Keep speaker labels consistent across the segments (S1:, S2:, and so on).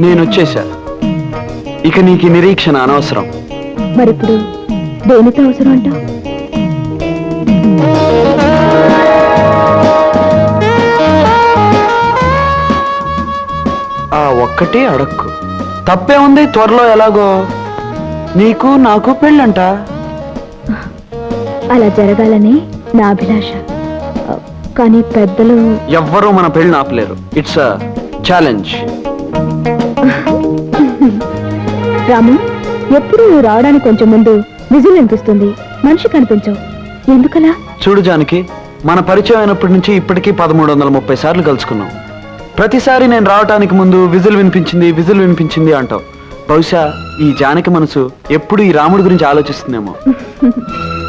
S1: నేను వచ్చేసా ఇక నీకు నిరీక్షణ అనవసరం.
S2: మరిప్పుడు దేనితో అవసరం అంట?
S1: ఆ ఒక్కటే అడక్కు. తప్పే ఉంది త్వరలో ఎలాగో. నీకు నాకు పెళ్ళంట.
S2: అలా జరగాలని నా అభిలాష. కానీ పెద్దలు
S1: ఎవ్వరూ మన పెళ్ళి ఆపలేరు. ఇట్స్ అ ఛాలెంజ్
S2: రాము ఎప్పుడు నువ్వు రావడానికి కొంచెం ముందు విజిల్ అనిపిస్తుంది మనిషి కనిపించవు ఎందుకలా?
S1: చూడు జానకి మన పరిచయం అయినప్పటి నుంచి ఇప్పటికీ పదమూడు వందల ముప్పై సార్లు కలుసుకున్నాం. ప్రతిసారి నేను రావటానికి ముందు విజిల్ వినిపించింది విజిల్ వినిపించింది అంటావు. బహుశా ఈ జానకి మనసు ఎప్పుడు ఈ రాముడి గురించి ఆలోచిస్తుందేమో.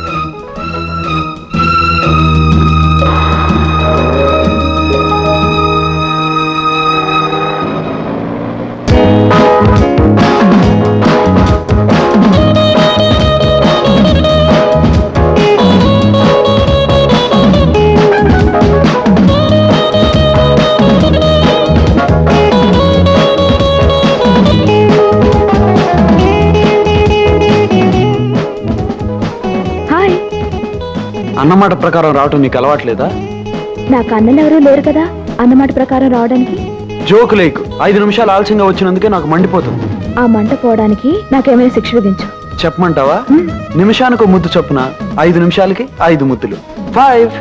S1: అన్నమాట ప్రకారం రావటం నీకు అలవాట్లేదా?
S2: నాకు అన్నలు ఎవరూ లేరు కదా అన్నమాట ప్రకారం రావడానికి?
S1: జోకు లేకు. ఐదు నిమిషాలు ఆలస్యంగా వచ్చినందుకే నాకు మండిపోతుంది.
S2: ఆ మంట పోవడానికి నాకేమైనా శిక్ష విధించు.
S1: చెప్పమంటావా. నిమిషానికి ఒక ముద్దు చొప్పున. ఐదు నిమిషాలకి ఐదు ముద్దులు. ఫైవ్.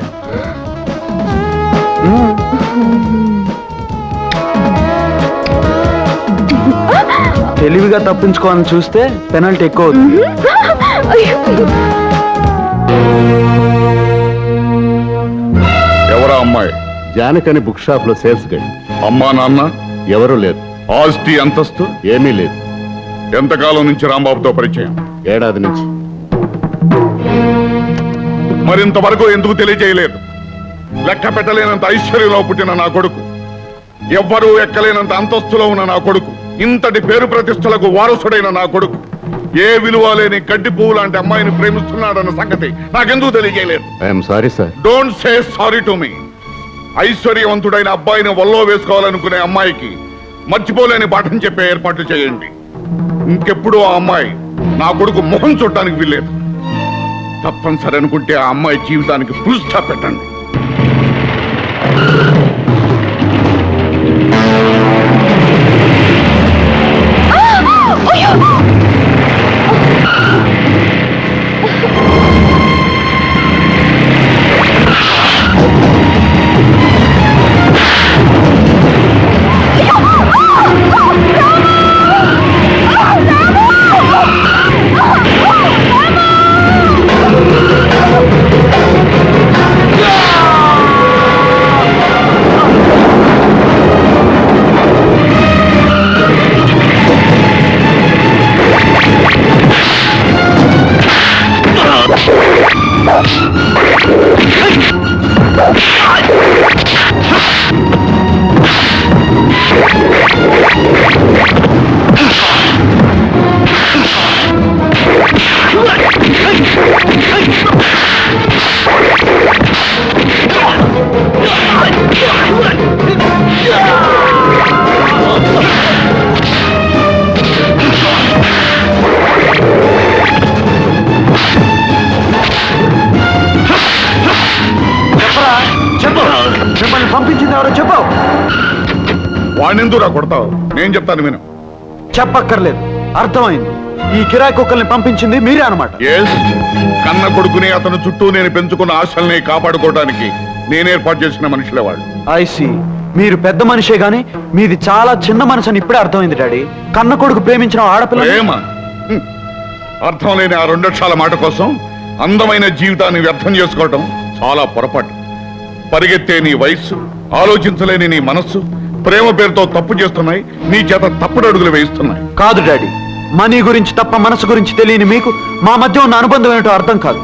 S1: తెలివిగా తప్పించుకోవాలని చూస్తే పెనల్టీ ఎక్కువ అవుతుంది.
S3: అమ్మాయి.
S4: జానకని బుక్ షాప్లో సేల్స్ గైడ్
S3: అమ్మా నాన్న?
S4: ఎవరూ లేదు
S3: ఆస్తి అంతస్తు?
S4: ఏమీ లేదు.
S3: ఎంతకాలం నుంచి రాంబాబుతో పరిచయం?
S4: ఏడాది నుంచి.
S3: మరింతవరకు ఎందుకు తెలియజేయలేదు? లెక్క పెట్టలేనంత ఐశ్వర్యంలో పుట్టిన నా కొడుకు. ఎవ్వరూ ఎక్కలేనంత అంతస్తులో ఉన్న నా కొడుకు. ఇంతటి పేరు ప్రతిష్టలకు వారసుడైన నా కొడుకు. ఏ విలువ లేని గడ్డి పువ్వు లాంటి అమ్మాయిని ప్రేమిస్తున్నాడన్న సంగతి నాకెందుకు తెలియజేయలేదు?
S4: I'm sorry sir.
S3: Don't say sorry to me. ఐశ్వర్యవంతుడైన అబ్బాయిని వల్లో వేసుకోవాలనుకునే అమ్మాయికి మర్చిపోలేని పాఠం చెప్పే ఏర్పాట్లు చేయండి. ఇంకెప్పుడు ఆ అమ్మాయి నా కొడుకు ముఖం చూడటానికి వీల్లేదు. తప్పనిసరి అనుకుంటే ఆ అమ్మాయి జీవితానికి ఫుల్ పెట్టండి. కొడతావు? నేను చెప్తాను విను.
S1: చెప్పక్కర్లేదు. అర్థమైంది. ఈ కిరాయి కుక్కల్ని పంపించింది మీరే అనమాట
S3: కన్న కొడుకుని అతను చుట్టూ నేను పెంచుకున్న ఆశల్ని కాపాడుకోవడానికి నేను ఏర్పాటు చేసిన మనుషులే వాళ్ళు.
S1: ఐసి మీరు పెద్ద మనిషే గాని మీది చాలా చిన్న మనసు అని ఇప్పుడే అర్థమైంది డాడీ. కన్న కొడుకు ప్రేమించిన ఆడపిల్ల.
S3: అర్థం లేని ఆ రెండక్షరాల మాట కోసం అందమైన జీవితాన్ని వ్యర్థం చేసుకోవటం చాలా పొరపాటు. పరిగెత్తే నీ వయస్సు ఆలోచించలేని నీ మనస్సు ప్రేమ పేరుతో తప్పు చేస్తున్నాయి. నీ చేత తప్పుడు అడుగులు వేయిస్తున్నాయి.
S1: కాదు డాడీ. మనీ గురించి తప్ప మనసు గురించి తెలియని మీకు మా మధ్య ఉన్న అనుబంధం ఏంటో అర్థం కాదు.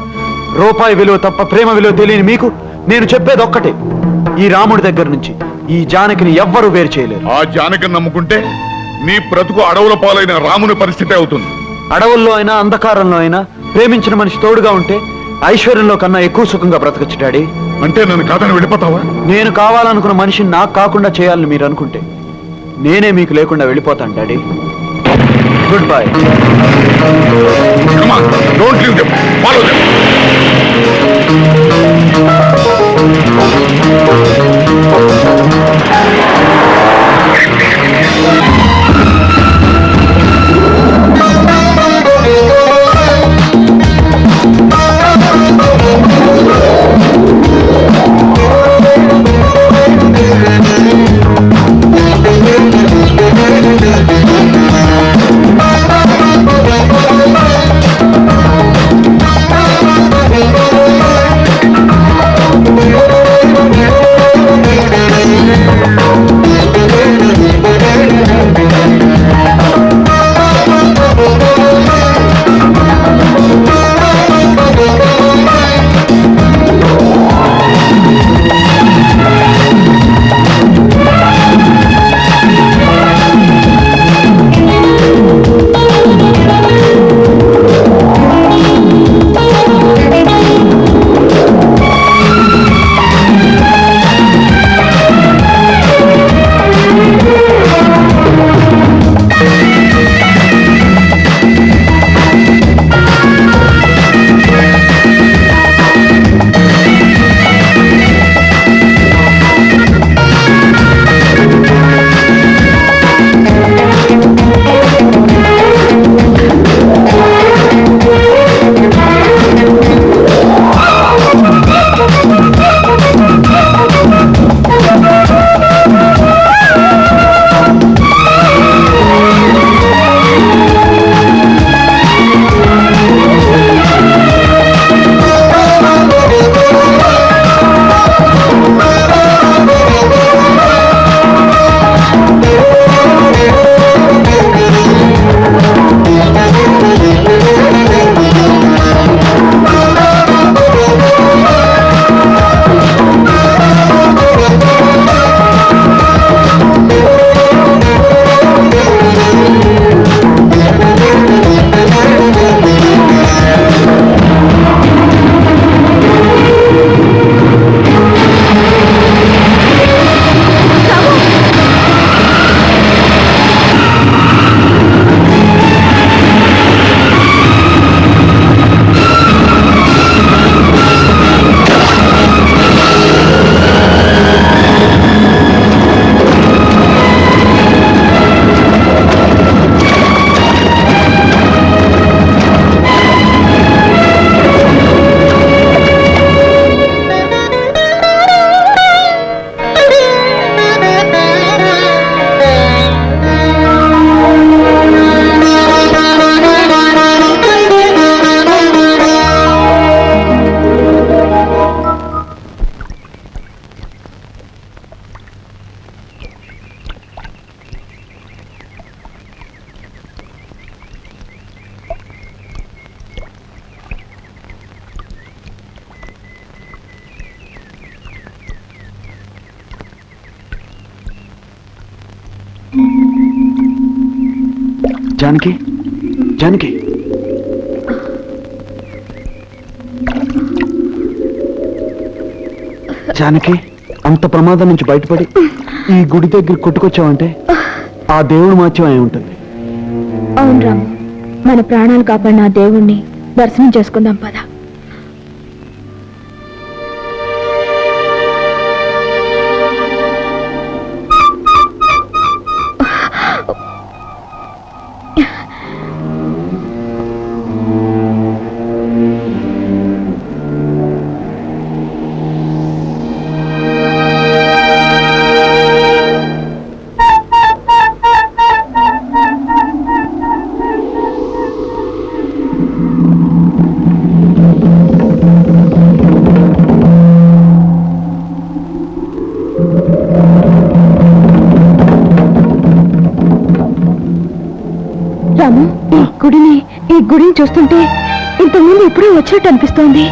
S1: రూపాయి విలువ తప్ప ప్రేమ విలువ తెలియని మీకు నేను చెప్పేది ఒక్కటే. ఈ రాముడి దగ్గర నుంచి ఈ జానకిని ఎవ్వరూ వేరు చేయలేరు.
S3: ఆ జానకిని నమ్ముకుంటే నీ బ్రతుకు అడవుల పాలైన రాముని పరిస్థితి అవుతుంది.
S1: అడవుల్లో అయినా అంధకారంలో అయినా ప్రేమించిన మనిషి తోడుగా ఉంటే ఐశ్వర్యంలో కన్నా ఎక్కువ సుఖంగా బ్రతకచ్చు డాడీ.
S3: అంటే నన్ను కాదని వెళ్ళిపోతావా?
S1: నేను కావాలనుకున్న మనిషిని నాకు కాకుండా చేయాలని మీరు అనుకుంటే నేనే మీకు లేకుండా వెళ్ళిపోతాను daddy. Goodbye
S3: don't leave them follow them
S1: Janaki? Janaki? Janaki అంత ప్రమాదం నుంచి బయటపడి ఈ గుడి దగ్గర కొట్టుకొచ్చావంటే ఆ దేవుడు మాత్రం అయి ఉంటుంది.
S2: అవును రాము. మన ప్రాణాలు కాపాడిన ఆ దేవుణ్ణి దర్శనం చేసుకుందాం పదా. చూస్తుంటే ఇంతకుముందు ఇప్పుడే వచ్చినట్టు అనిపిస్తోంది.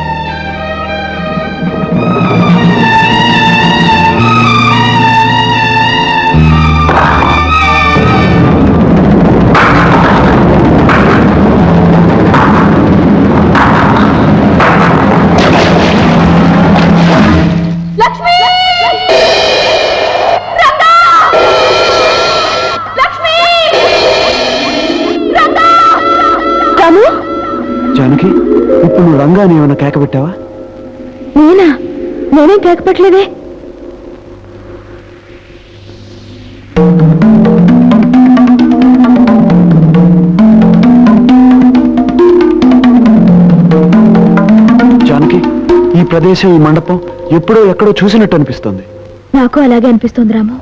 S1: జానకి ఇప్పుడు నువ్వు రంగాని ఏమైనా కేక పెట్టావా
S2: నేనా? నేనేం కేకపట్లేదే
S1: జానకి ఈ ప్రదేశం ఈ మండపం ఎప్పుడో ఎక్కడో చూసినట్టు అనిపిస్తుంది.
S2: నాకు అలాగే అనిపిస్తోంది రాము.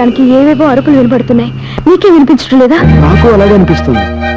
S2: మనిషిని ఏవేవో అరుపులు వినబడుతున్నాయి. నీకే వినిపించడం లేదా?
S1: నాకు అలాగే అనిపిస్తుంది.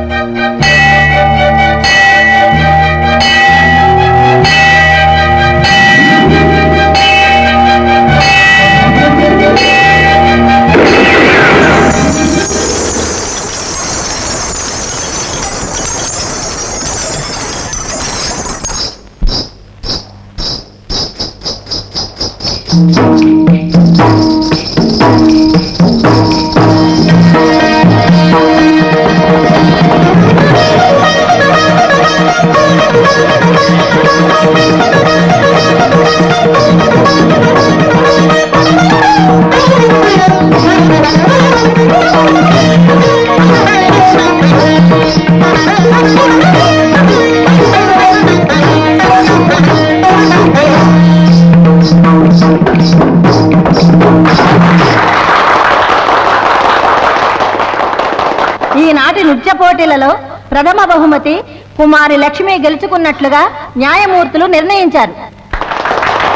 S5: ఈనాటి నృత్య పోటీలలో ప్రథమ బహుమతి కుమారి లక్ష్మి గెలుచుకున్నట్లుగా న్యాయమూర్తులు నిర్ణయించారు.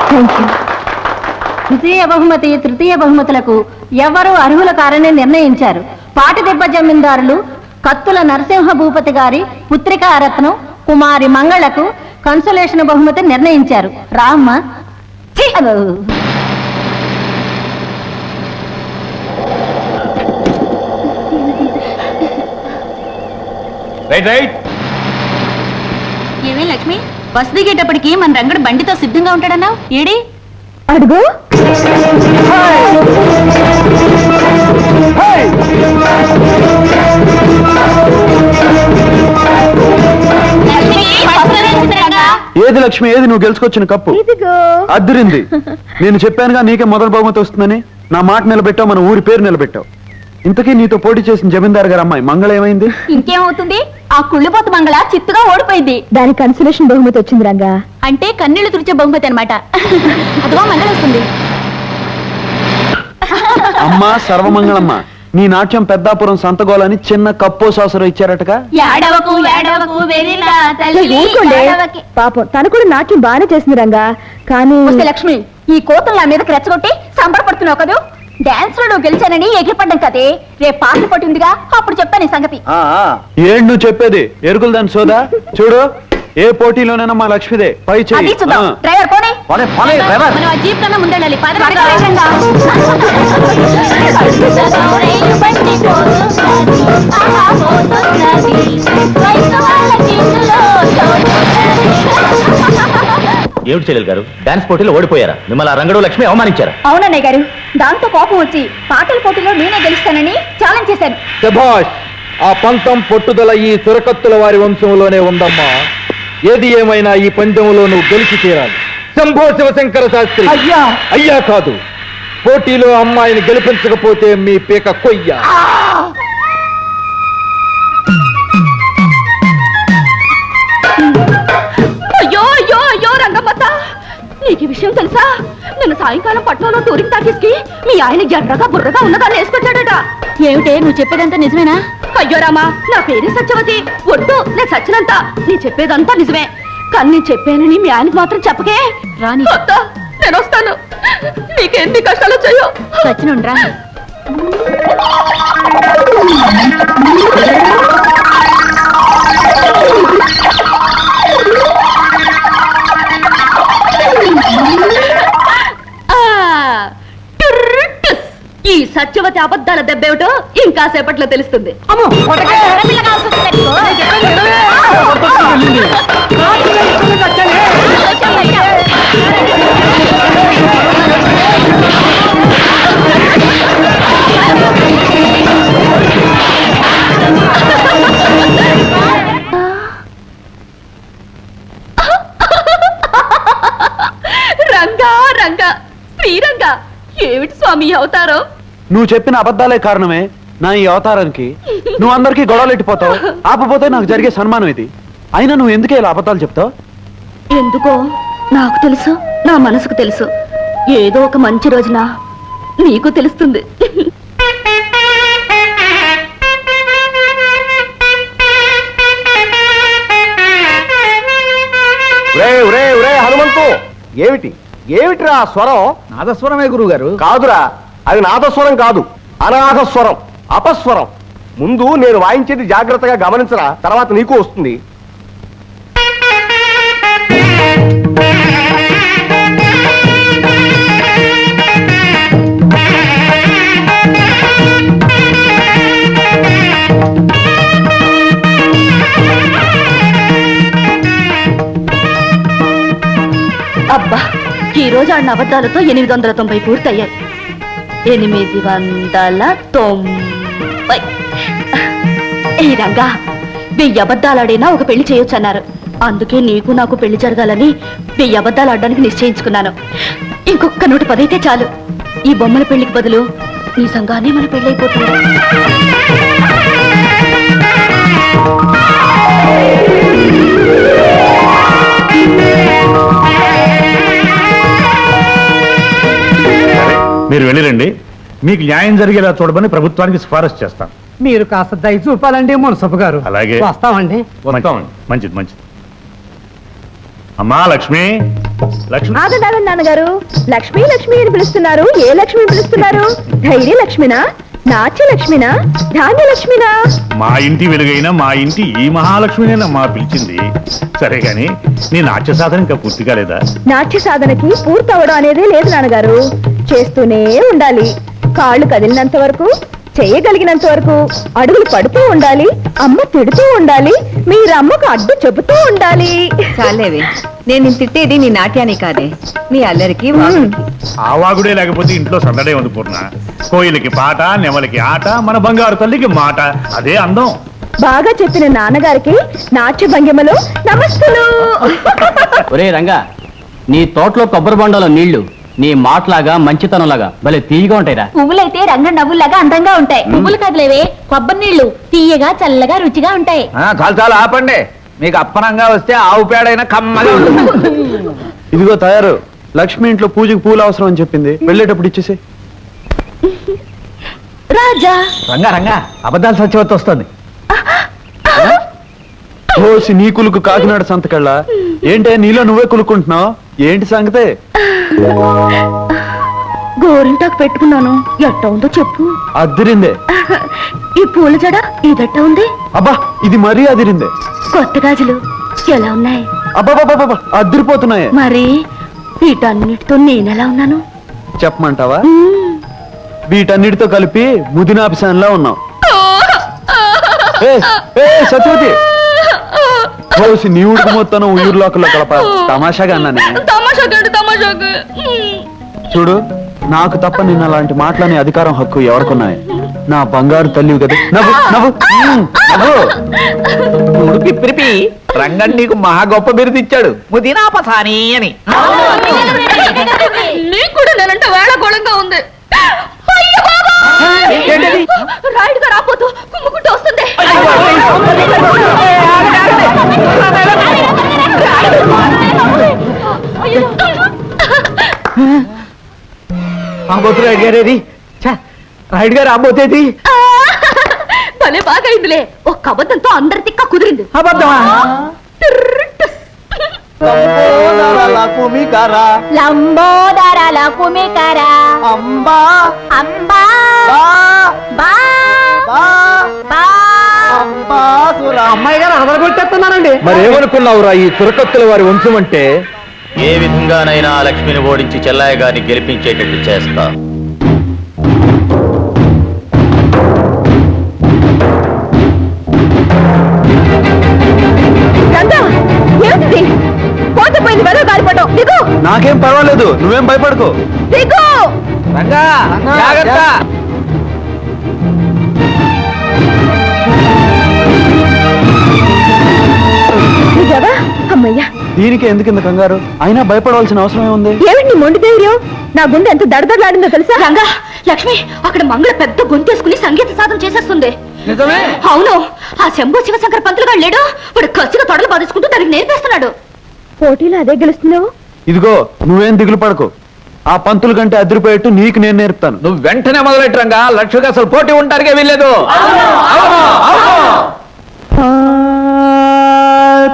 S2: థ్యాంక్ యూ
S5: ద్వితీయ బహుమతి తృతీయ బహుమతులకు ఎవరు అర్హుల కారని నిర్ణయించారు. పాటిదిబ్బ జమీందారులు కత్తుల నరసింహ భూపతి గారి పుత్రికా రత్నం కుమారి మంగళకు కన్సలేషన్ బహుమతి నిర్ణయించారు. రామ్మ.
S6: రైట్ రైట్
S5: ఏమే లక్ష్మి? బస్ దిగేటప్పటికి మన రంగడు బండితో సిద్ధంగా ఉంటాడన్నావు? ఏడి?
S2: అడుగు.
S1: ఏది లక్ష్మి? ఏది? నువ్వు గెలుచుకొచ్చిన కప్పు.
S2: ఇదిగో.
S1: అద్దరింది. నేను చెప్పానుగా నీకే మొదటి బహుమతి వస్తుందని. నా మాట నిలబెట్టావు మన ఊరి పేరు నిలబెట్టావు. ఇంతకీ నీతో పోటీ చేసిన జమీందార్ గారు అమ్మాయి మంగళ ఏమైంది?
S5: ఇంకేమవుతుంది? ఆ కుళ్ళిపోతు మంగళ చిత్తుగా ఓడిపోయింది.
S2: దాని కన్సలేషన్ బహుమతి వచ్చింది రంగా.
S5: అంటే కన్నీళ్ళు తుడిచే బహుమతి అనమాట అదిగో మంగళ వస్తుంది.
S1: అమ్మా సర్వమంగళమ్మ నీ నాట్యం పెద్దాపురం సంతగోలని చిన్న కప్పో సాసరు ఇచ్చారటగా.
S2: పాపం తను కూడా నాట్యం బాగానే చేసింది రంగా. కానీ
S5: లక్ష్మి ఈ కోతులు నా మీదకి రెచ్చగొట్టి సంబరపడుతున్నావు కదూ? డాన్స్లో నువ్వు గెలిచానని ఎగిరిపడ్డం కదే. రేపు పాటలు పట్టి ఉందిగా అప్పుడు చెప్తాను ఈ సంగతి.
S1: ఏంటి నువ్వు చెప్పేది? ఎరుకులు దాని సోదా? చూడు ఏ పోటీలోనైనా మా లక్ష్మిదే. పై
S5: అది
S1: చెయ్యి
S5: చూద్దాం.
S1: ఆ.
S5: డ్రైవర్ పోనీ.
S1: పోనీ, పోనీ, డ్రైవర్.
S5: మనం ఆ జీప్ కన్నా ముందెళ్ళాలి పద, పద,
S6: ఏమిటి చెల్లెలు గారు? డాన్స్ పోటీలో ఓడిపోయారా? మిమ్మల్ని ఆ రంగడు లక్ష్మి అవమానించారా?
S5: అవునన్నయ్య గారు దాంతో కోపం వచ్చి పాటల పోటీలో నేనే గెలుస్తానని ఛాలెంజ్ చేశాను
S7: శభాష్ ఆ పంతం పట్టుదల ఈ చురకత్తుల వారి వంశంలోనే ఉందమ్మా. ఏది ఏమైనా ఈ పందెంలో నువ్వు గెలిచి తీరాలి శంభో శివశంకర శాస్త్రి.
S5: అయ్యా!
S7: అయ్యా కాదు. పోటీలో అమ్మాయిని గెలిపించకపోతే మీ పీక కొయ్య.
S5: నీకు ఈ విషయం తెలుసా? నిన్న సాయంకాలం పట్నంలో టూరింగ్ టాకీస్కి మీ ఆయన ఎర్రగా బుర్రగా ఉన్నదాన్ని వేసుకొచ్చాడట. ఏమిటే? నువ్వు చెప్పేదంతా నిజమేనా? అయ్యో రామా నా పేరు సత్యవతి. ఒట్టు నేను సచ్చినంత. నీ చెప్పేదంతా నిజమే. కానీ నేను చెప్పానని మీ ఆయనకి మాత్రం చెప్పకే. రాని నేను వస్తాను. నీకెన్ని కష్టాలు వచ్చాయో. సచ్చినుండ్రా
S8: సత్యవతి అబద్ధాల దెబ్బేమిటో ఇంకా సేపట్లో తెలుస్తుంది. రంగా రంగా శ్రీరంగా ఏమిటి స్వామి అవతారం?
S1: నువ్వు చెప్పిన అబద్ధాలే కారణమే నా ఈ అవతారానికి. నువ్వు అందరికీ గొడవలు ఎట్టిపోతావు? ఆపపోతే నాకు జరిగే సన్మానం ఇది. అయినా నువ్వు ఎందుకే ఇలా అబద్ధాలు చెప్తావు?
S8: ఎందుకో? నాకు తెలుసు నా మనసుకు తెలుసు. ఏదో ఒక మంచి రోజున నీకు తెలుస్తుంది.
S7: ఒరే ఒరే ఒరే హనుమంతు! ఏమిటి? ఏమిటిరా ఆ స్వరం?
S6: నాదస్వరమే గురువు గారు
S7: కాదురా అది నాదస్వరం కాదు అనాథస్వరం అపస్వరం. ముందు నేను వాయించేది జాగ్రత్తగా గమనించరా తర్వాత నీకు వస్తుంది.
S8: అబ్బా ఈ రోజు ఆడిన అబద్ధాలతో ఎనిమిది వందల తొంభై పూర్తయ్యాయి. ఎనిమిది వందల తొంభై. ఏ రంగా వెయ్యి అబద్ధాలు ఆడినా ఒక పెళ్ళి చేయొచ్చు అన్నారు అందుకే నీకు నాకు పెళ్ళి జరగాలని వెయ్యి అబద్ధాలు ఆడడానికి నిశ్చయించుకున్నాను. ఇంకొక నూట పదైతే చాలు. ఈ బొమ్మల పెళ్ళికి బదులు నిజంగానే మన పెళ్ళి
S9: మీరు వెళ్ళిరండి. మీకు న్యాయం జరిగేలా చూడమని ప్రభుత్వానికి సిఫారసు చేస్తాం
S10: మీరు కాస్త దయ చూపాలండి మునసపు గారు.
S9: అలాగే.
S10: వస్తామండి.
S9: మంచిది, మంచిది మంచిది. అమ్మా లక్ష్మి. లక్ష్మి.
S2: ఆగండి ఆగండి నాన్నగారు. లక్ష్మి లక్ష్మి అని పిలుస్తున్నారు. ఏ లక్ష్మి పిలుస్తున్నారు? ధైర్య లక్ష్మినా నాట్య లక్ష్మినా ధాన్య లక్ష్మినా
S9: మా ఇంటి వెలుగైన మా ఇంటి ఈ మహాలక్ష్మినేనమ్మా పిలిచింది. సరే గాని నీ నాట్య సాధన ఇంకా పూర్తి కాలేదా
S2: నాట్య సాధనకి పూర్తవడం అనేదే లేదు నాన్నగారు. చేస్తూనే ఉండాలి. కాళ్ళు కదిలినంత వరకు చేయగలిగినంత వరకు అడుగులు పడుతూ ఉండాలి అమ్మ తిడుతూ ఉండాలి మీరు అమ్మకు అడ్డు చెబుతూ ఉండాలి.
S11: చాలేవే నేను నిన్ను తిట్టేది నీ నాట్యాన్ని కాదే నీ అల్లరికి వాగుడికి.
S9: ఆ వాగుడే లేకపోతే ఇంట్లో సందడే ఉంది పూర్ణ. కోయిలకి పాట నెమలికి ఆట మన బంగారు తల్లికి మాట అదే అందం.
S2: బాగా చెప్పిన నాన్నగారికి నాట్య భంగిమలు నమస్తులు.
S6: ఒరే రంగా నీ తోటలో కొబ్బరి బొండలో నీళ్ళు. నీ మాటలాగా మంచితనంలాగా భలే తీయగా ఉంటాయిరా.
S8: పువ్వులైతే రంగ నవ్వులాగా అందంగా ఉంటాయి. పువ్వులు కదలేవే కొబ్బరి నీళ్ళు తీయగా చల్లగా రుచిగా ఉంటాయి.
S7: చాలు చాలు ఆపండి. మీకు అప్పనంగా వస్తే ఆవు పేడైనా కమ్మగా ఉంటుంది.
S1: ఇదిగో తయారు. లక్ష్మి ఇంట్లో పూజకి పూలు అవసరం అని చెప్పింది. వెళ్ళేటప్పుడు ఇచ్చేసి.
S8: రాజా.
S7: రంగా రంగా. అబద్ధాలు సత్యవతి వస్తుంది.
S1: ఓసి నీ కులుకు కాకినాడ సంతకళ్ళ. ఏంటే నీలో నువ్వే కులుకుంటున్నావు ఏంటి సంగతే?
S8: గోరింటాకు పెట్టుకున్నాను. ఎట్ట ఉందో చెప్పు.
S1: అదిరిందే.
S8: ఈ పూల జడ ఇదట్ట ఉంది?
S1: అబ్బా ఇది మరీ అదిరిందే.
S8: కొత్త గాజులు ఎలా ఉన్నాయి?
S1: అబ్బాబాబాబా అదిరిపోతున్నాయే.
S8: మరి వీటన్నిటితో నేనెలా ఉన్నాను?
S1: చెప్పమంటావా? వీటన్నిటితో కలిపి ముదినాభిసాన్లా ఉన్నాం సత్యవతి. ఓసి నీ ఉడుకు మొత్తం ఊర్లోకల్లో కలప. తమాషాగా అన్నానే. చూడు నాకు తప్ప నిన్న అలాంటి మాటలనే అధికారం హక్కు ఎవరికున్నాయి? నా బంగారు తల్లివి కదా. నవ్వు నవ్వు. నవ్వు.
S7: పిరిపి రంగన్ నీకు మహా గొప్ప బిరుదు ఇచ్చాడు ముదినాపసాని అని.
S8: నీకు కూడా నేనంటే వేళకోళంగా ఉంది! రాయుడుగా రాపోతూ కుమ్ముకుంటూ వస్తుంది.
S7: ఆబోతులు అడిగారేది రైడ్ గారు ఆబోతేది
S8: భలే బాగా అయిందిలే ఒక్క అబద్ధంతో అందరి తిక్క కుదిరింది.
S7: అబద్ధమా?
S2: లంబోదర లకుమికర
S7: అంబా.
S2: అంబా.
S10: అమ్మాయి గారు అదరగొట్టేస్తున్నానండి
S12: మరేమనుకున్నావురా ఈ చురకత్తుల వారి వంశం అంటే
S6: ఏ విధంగానైనా ఆ లక్ష్మిని ఓడించి చెల్లాయి గారిని గెలిపించేటట్టు చేస్తా.
S13: నాకేం పర్వాలేదు నువ్వేం భయపడకు.
S2: దిగు!
S12: రంగా జాగ్రత్త.
S13: దీనికి ఎందుకు ఇంత కంగారు? అయినా భయపడవలసిన అవసరం ఏముంది?
S2: ఏమిటి నీ మొండి ధైర్యం? నా గుండె ఎంత దడదడలాడిందో తెలుసా?
S8: రంగా లక్ష్మి అక్కడ మంగళ పెద్ద గొంతేసుకుని సంగీత సాధన చేసేస్తుంది.
S12: నిజమే?
S8: అవును ఆ శంభు శివశంకర పంతులు గారు లేడు. వాడు కసిగా తొడలు బాధించుకుంటూ దానికి నేర్పేస్తున్నాడు.
S2: పోటీలో అదే గెలుస్తున్నావు?
S13: ఇదిగో నువ్వేం దిగులు పడకు. ఆ పంతుల కంటే అదిరిపోయేట్టు నీకు నేను నేర్పుతాను.
S12: నువ్వు వెంటనే మొదలెట్టు రంగా. లక్ష్మికి అసలు పోటీ వీల్లేదు అవును, అవును.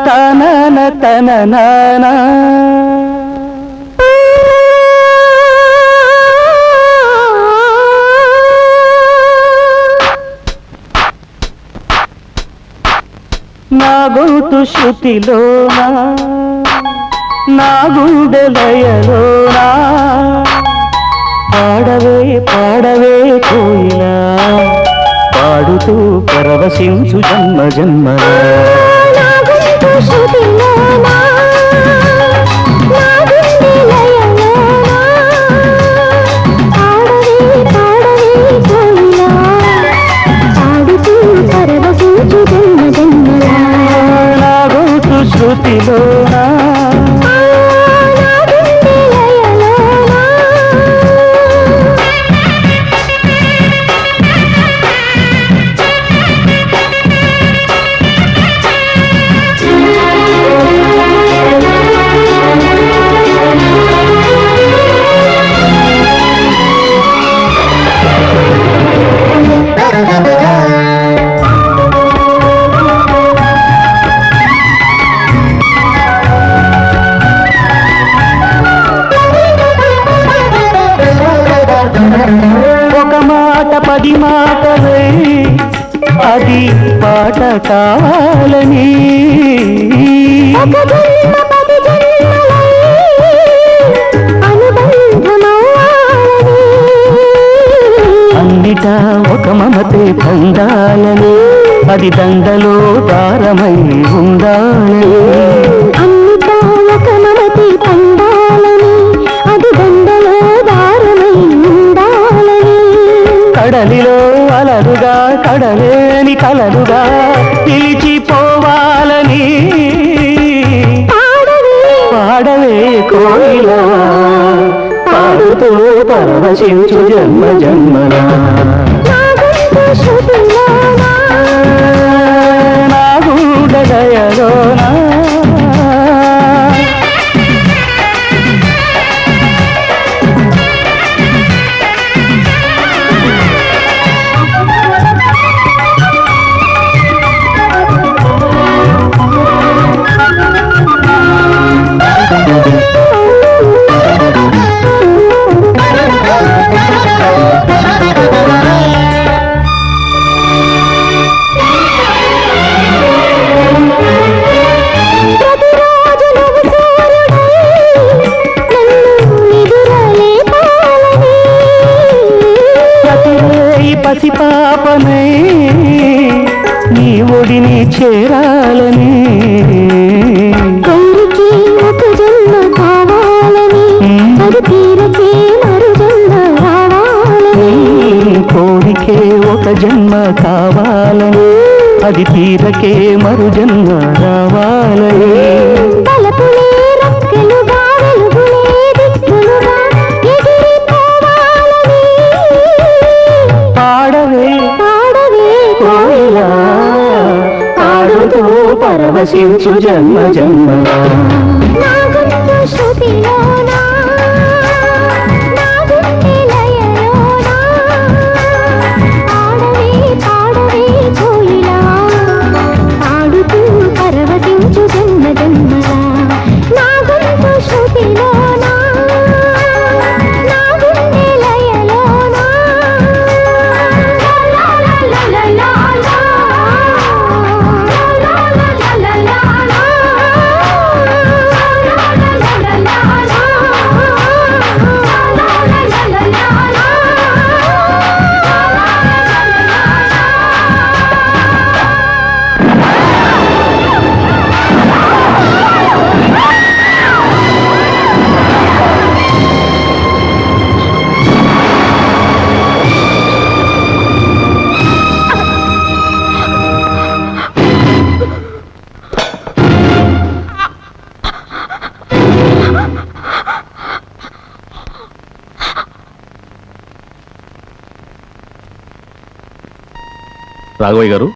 S13: తన తననానా. నా గొంతు శృతిలోనా? నా గుండె పాడవే పాడవే కోయిలా. పాడుతూ పరవశించు జన్మ జన్మలా. నా పది మాటలే అది పాట కాలని అన్నిటా ఒక మమతే పొందాలని అది దండలో దారమై ఉండాలని. కడలిలో అలరుగా కడలేని కలరుగా నిలిచిపోవాలని. పాడవే కోయిలా పాడుతూ పరవశించు జన్మ జన్మలా. అది తీరకే మరు జన్మ రావాలని పాడవే. కోయిలా పాడుతూ పరవశించు జన్మ జన్మ
S6: రాఘవయ్య గారు.